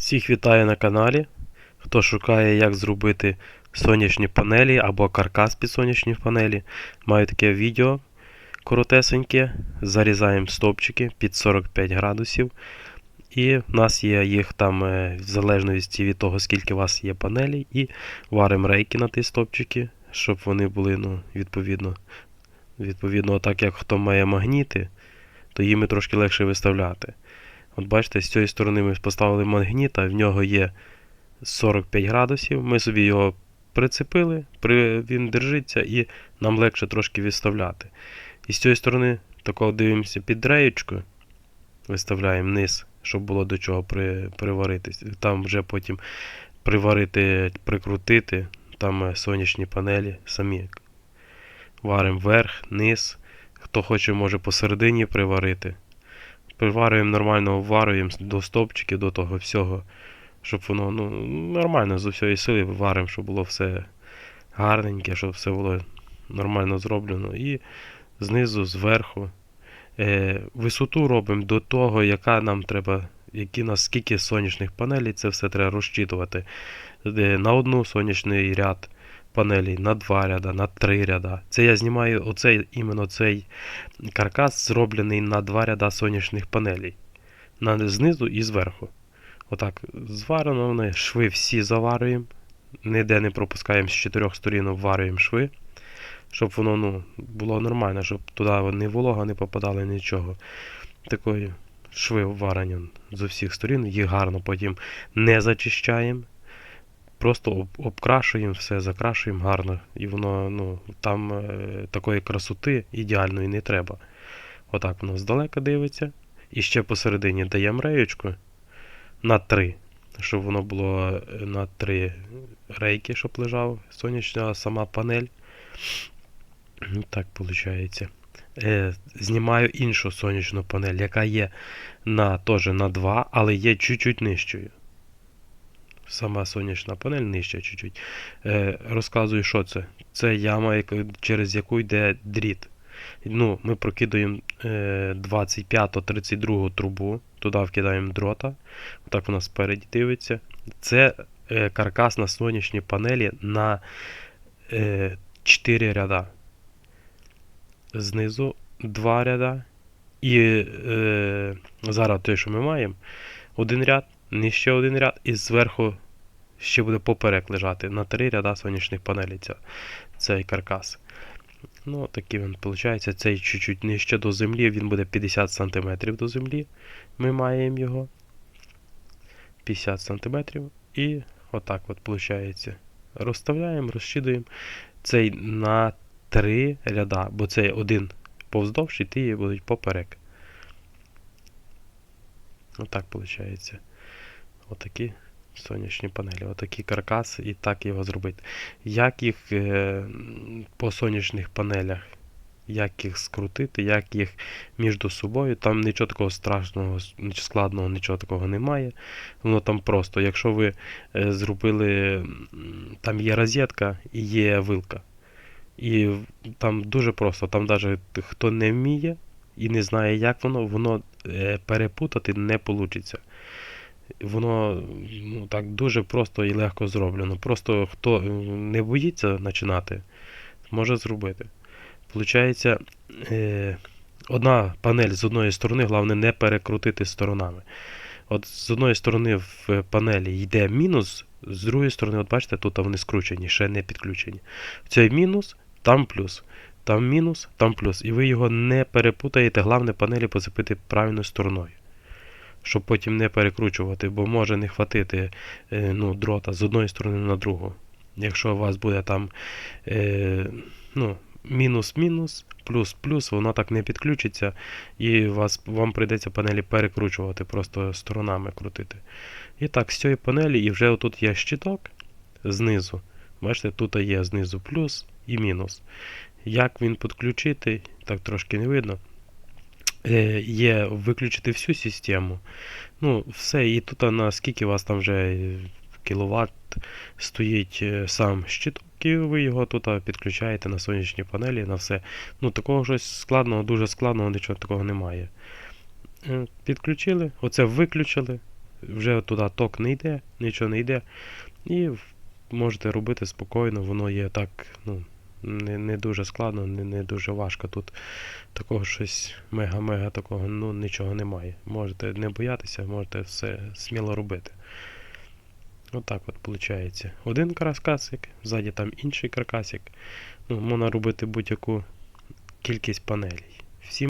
Всіх вітаю на каналі. Хто шукає, як зробити сонячні панелі або каркас під сонячні панелі, маю таке відео коротесеньке. Зарізаємо стовпчики під 45 градусів. І в нас є їх там е, в залежності від того, скільки у вас є панелей, і варимо рейки на ті стовпчики, щоб вони були ну, відповідно. Відповідно, так як хто має магніти, то їм і трошки легше виставляти. От бачите, з цієї сторони ми поставили магніта, в нього є 45 градусів. Ми собі його прицепили, при, він держиться і нам легше трошки відставляти. І з цієї сторони такого дивимося під реєчкою, виставляємо низ, щоб було до чого при, приваритись. Там вже потім приварити, прикрутити, там е, сонячні панелі самі. Варимо вверх, низ. Хто хоче, може посередині приварити. Приварюємо нормально, вварюємо до стовпчиків, до того всього, щоб воно ну, нормально з усієї сили варимо, щоб було все гарненьке, щоб все було нормально зроблено. І знизу, зверху. Е, висоту робимо до того, яка нам треба, які нас скільки сонячних панелей, це все треба розчитувати. Е, на одну сонячний ряд панелей, на два ряда, на три ряда. Це я знімаю оцей, іменно цей каркас зроблений на два ряда сонячних панелей. На, знизу і зверху. Отак, зварено вони, шви всі заварюємо. Ніде не пропускаємо з чотирьох сторін, вварюємо шви. Щоб воно ну, було нормально, щоб туди ні волога не попадала, нічого. Такої шви вварені з усіх сторін, їх гарно потім не зачищаємо. Просто об, обкрашуємо все, закрашуємо гарно. І воно, ну, там е, такої красоти ідеальної не треба. Отак воно здалека дивиться. І ще посередині даємо реєчку на 3, щоб воно було е, на 3 рейки, щоб лежав сонячна сама панель. Ну, Так виходить. Е, знімаю іншу сонячну панель, яка є на, теж на 2, але є чуть-чуть нижчою. Сама сонячна панель нижча чуть-чуть. Е, розказую, що це. Це яма, через яку йде дріт. Ну, Ми прокидаємо е, 25-32 трубу, туди вкидаємо дрота. Так вона спереді дивиться. Це е, каркас на сонячній панелі на е, 4 ряда. Знизу 2 ряда. І е, зараз те, що ми маємо, один ряд, нижче один ряд, і зверху ще буде поперек лежати на 3 ряда сонячних панелей ця, цей каркас. Ну, такий він виходить. Цей чуть-чуть нижче до землі, він буде 50 см до землі. Ми маємо його. 50 см. І отак от виходить. Розставляємо, розчідуємо. Цей на 3 ряда, бо цей один повздовж і ті будуть поперек. Отак виходить. Отакі сонячні панелі, отакі каркаси, і так його зробити. Як їх е, по сонячних панелях, як їх скрутити, як їх між собою, там нічого такого страшного, складного, нічого такого немає. Воно там просто, якщо ви е, зробили, там є розетка і є вилка. І там дуже просто, там навіть хто не вміє і не знає, як воно, воно е, перепутати не вийде. Воно ну, так дуже просто і легко зроблено. Просто хто е, не боїться починати, може зробити. Получається, е, одна панель з одної сторони, головне не перекрутити сторонами. От з одної сторони в панелі йде мінус, з другої сторони, от бачите, тут вони скручені, ще не підключені. Цей мінус, там плюс. Там мінус, там плюс. І ви його не перепутаєте, головне панелі поцепити правильною стороною. Щоб потім не перекручувати, бо може не хватити е, ну, дрота з одної сторони на другу. Якщо у вас буде там е, ну, мінус-мінус, плюс-плюс, воно так не підключиться, і вас, вам прийдеться панелі перекручувати, просто сторонами крутити. І так, з цієї панелі, і вже тут є щиток знизу. Бачите, тут є знизу плюс і мінус. Як він підключити, так трошки не видно. Е, Є виключити всю систему. Ну, все, і тут наскільки у вас там вже е, кіловат стоїть е, сам щиток, і ви його тут підключаєте на сонячні панелі, на все. Ну, такого щось складного, дуже складного, нічого такого немає. Підключили, оце виключили. вже туди ток не йде, нічого не йде. І можете робити спокійно, воно є так, ну, не, не дуже складно, не, не дуже важко. Тут такого щось мега-мега такого, ну нічого немає. Можете не боятися, можете все сміло робити. Отак от виходить. Один каркасик, ззаді там інший каркасик. Ну, можна робити будь-яку кількість панелей.